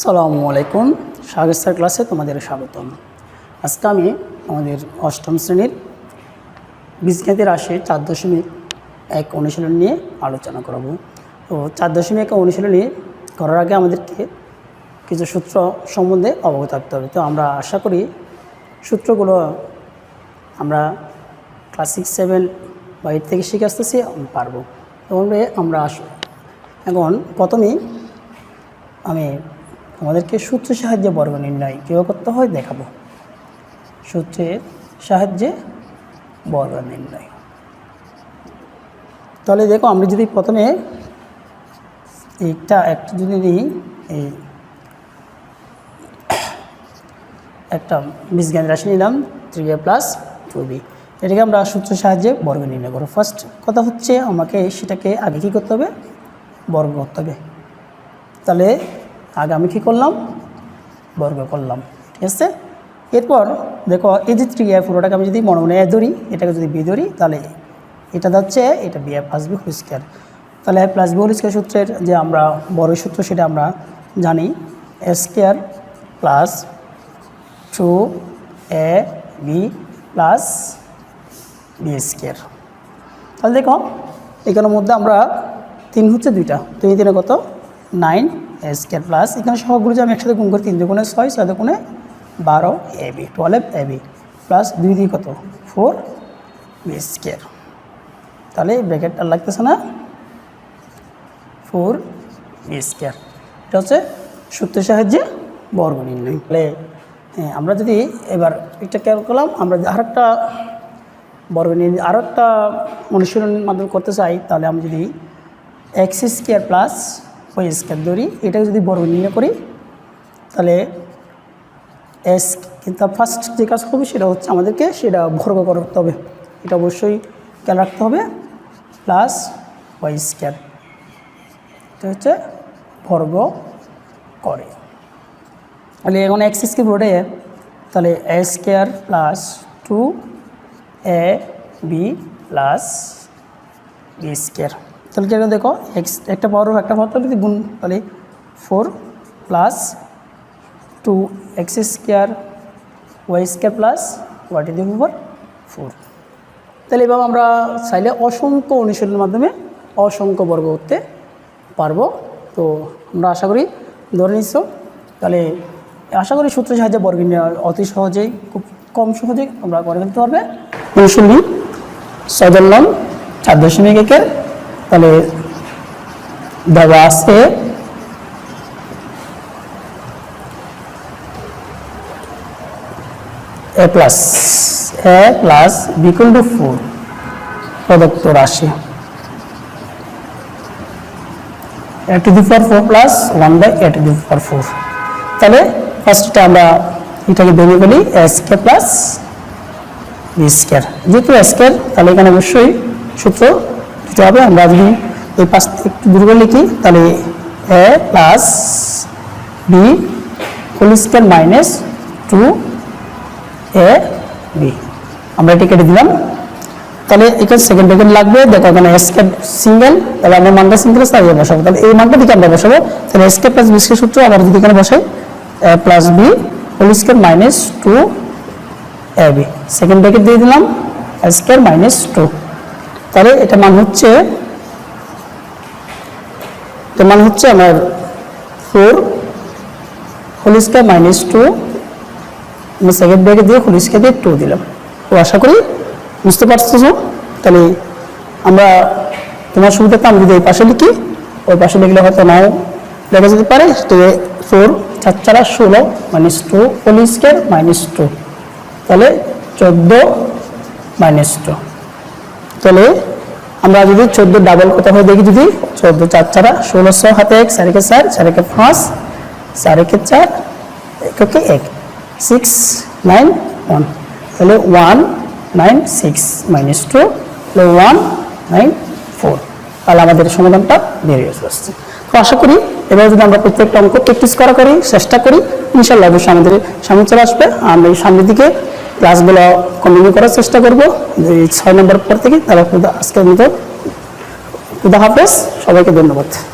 সালামু আলাইকুম। স্বাগত ক্লাসে তোমাদের স্বাগতম। আজকে আমি আমাদের অষ্টম শ্রেণির বীজজ্ঞাতি রাশি চার দশমিক এক অনুশীলন নিয়ে আলোচনা করব। তো চার দশমিক এক অনুশীলনী করার আগে আমাদেরকে কিছু সূত্র সম্বন্ধে অবগত থাকতে হবে। তো আমরা আশা করি সূত্রগুলো আমরা ক্লাস সিক্স সেভেন বা এইট থেকে শিখে আসতেছি পারব। এবং আমরা এখন প্রথমেই আমি আমাদেরকে সূত্রের সাহায্যে বর্গ নির্ণয় কীভাবে করতে হয় দেখাবো। সূত্রের সাহায্যে বর্গ নির্ণয়। তাহলে দেখো আমরা যদি প্রথমে এইটা একটা যদি নিই, এই একটা বীজজ্ঞান রাশি নিলাম three a plus two b এটাকে আমরা সূত্রের সাহায্যে বর্গ নির্ণয় করব। ফার্স্ট কথা হচ্ছে আমাকে সেটাকে আগে কী করতে হবে? বর্গ করতে হবে। তাহলে আগে আমি কী করলাম? বর্গ করলাম। ঠিক আছে? এরপর দেখো, এই যে থ্রি এ পুরোটাকে আমি যদি মনে মনে এ ধরি, এটাকে যদি বি ধরি, তাহলে এটা যাচ্ছে, এটা b a plus b whole square তাহলে a plus b whole square সূত্রের যে আমরা বড় সূত্র, সেটা আমরা জানি square plus two a b plus b square তাহলে দেখো, এখানের মধ্যে আমরা তিন হচ্ছে দুইটা, তিন তিনে কত? Nine square plus. এখানে সবগুলো যে আমি একসাথে গুণ করি তিন দুগুণে ছয় ছয় দুগুণে বারো a b twelve a b. Plus দুই দুই কত? ফোর বি স্কোয়ার তাহলে ব্র্যাকেটটা লাগতেছে না? ফোর বি স্কোয়ার এটা হচ্ছে সূত্রের সাহায্যে বর্গ নির্ণয়। তাহলে হ্যাঁ, আমরা যদি এবার এটা খেয়াল করলাম আমরা আর একটা বর্গ নির্ণয় আরও একটা অনুশীলনের মাধ্যমে করতে চাই তাহলে আমি যদি x square plus y square ধরি, এটাকে যদি বর্গ নির্ণয় করি, তাহলে এস কিন্তু ফার্স্ট যে কাজ হবে সেটা হচ্ছে আমাদেরকে সেটা বর্গ করতে হবে। এটা অবশ্যই খেয়াল রাখতে হবে প্লাস ওয়াই স্কোয়ার এটা হচ্ছে বর্গ করে। তাহলে এখন এক্স স্কোয়ার রোডে, তাহলে a square plus two a b plus b square. তাহলে কি দেখো এক্স একটা পাওয়ার একটা পাওয়ার তাহলে গুণ তাহলে four plus two x square y square plus y to the power four তাহলে এভাবে আমরা চাইলে অসংখ্য অনুশীলনের মাধ্যমে অসংখ্য বর্গ করতে পারব। তো আমরা আশা করি ধরে নিচ্ছ তাহলে আশা করি সূত্রের সাহায্যে বর্গ অতি সহজেই, খুব কম সহজেই আমরা করে ফেলতে পারবে। অনুশীলনী সদল্লম চার দশমিক একের তাহলে দেওয়া আছে। এ প্লাস এ প্লাস বিকুল টু ফোর প্রদত্ত রাশি। A to the power four plus one by a to the power four তাহলে ফার্স্টটা আমরা এটাকে ভেঙে বলি এস কে প্লাস বি স্কোয়ার যেহেতু স্কোয়ার তাহলে এখানে অবশ্যই সূত্র দিতে হবে। আমরা যদি এই পাশ একটু দূর করে লিখি, তাহলে a plus b whole square minus two a b. আমরা এটি কেটে দিলাম। তাহলে এখানে সেকেন্ড ব্র্যাকেট লাগবে। দেখো এখানে এসকে সিঙ্গেল তাহলে আমরা মানটা সিঙ্গেল তাই বসাবো। তাহলে এই মানটা দিকে আমরা বসাবো। তাহলে এসকে প্লাস বি স্কোয়ার সূত্র আবার যদি এখানে বসাই। A plus b whole square minus two a b. Second bracket দিয়ে দিলাম। Square minus two. তাহলে এটা মান হচ্ছে, এটা মান হচ্ছে আমার four whole square minus two আমি সেকেন্ড ব্র্যাকেট দিয়ে হোল স্কোয়ার দিয়ে টু দিলাম। তো আশা করি বুঝতে পারছ তাহলে আমরা তোমার সুবিধাতে আমি যদি এই পাশে লিখি, ওই পাশে লিখলে হয়তো নাও লেখা যেতে পারে। তো ফোর চার চারা ষোলো minus two whole square minus two তাহলে চোদ্দ মাইনাস টু তাহলে আমরা যদি চোদ্দ ডাবল কত হয় দেখি যদি। চোদ্দ, চার, চারা ষোলোশো হাতে এক চারিকে চার চারিকে পাঁচ চারিকে চার এককে এক সিক্স নাইন ওয়ান তাহলে one nine six minus two তাহলে ওয়ান নাইন ফোর তাহলে আমাদের সমাধানটা বেরিয়ে আসছে। তো আশা করি এবার যদি আমরা প্রত্যেকটা অঙ্ক প্র্যাকটিস করা করি চেষ্টা করি ইনশাল্লাহ অবশ্যই আমাদের সামনে চলে আসবে। আমরা এই সামনের দিকে ক্লাসগুলো কন্টিনিউ করার চেষ্টা করব। এই ছয় নম্বর পর থেকে খুদা- আজকের মতো। খুদা সবাইকে ধন্যবাদ।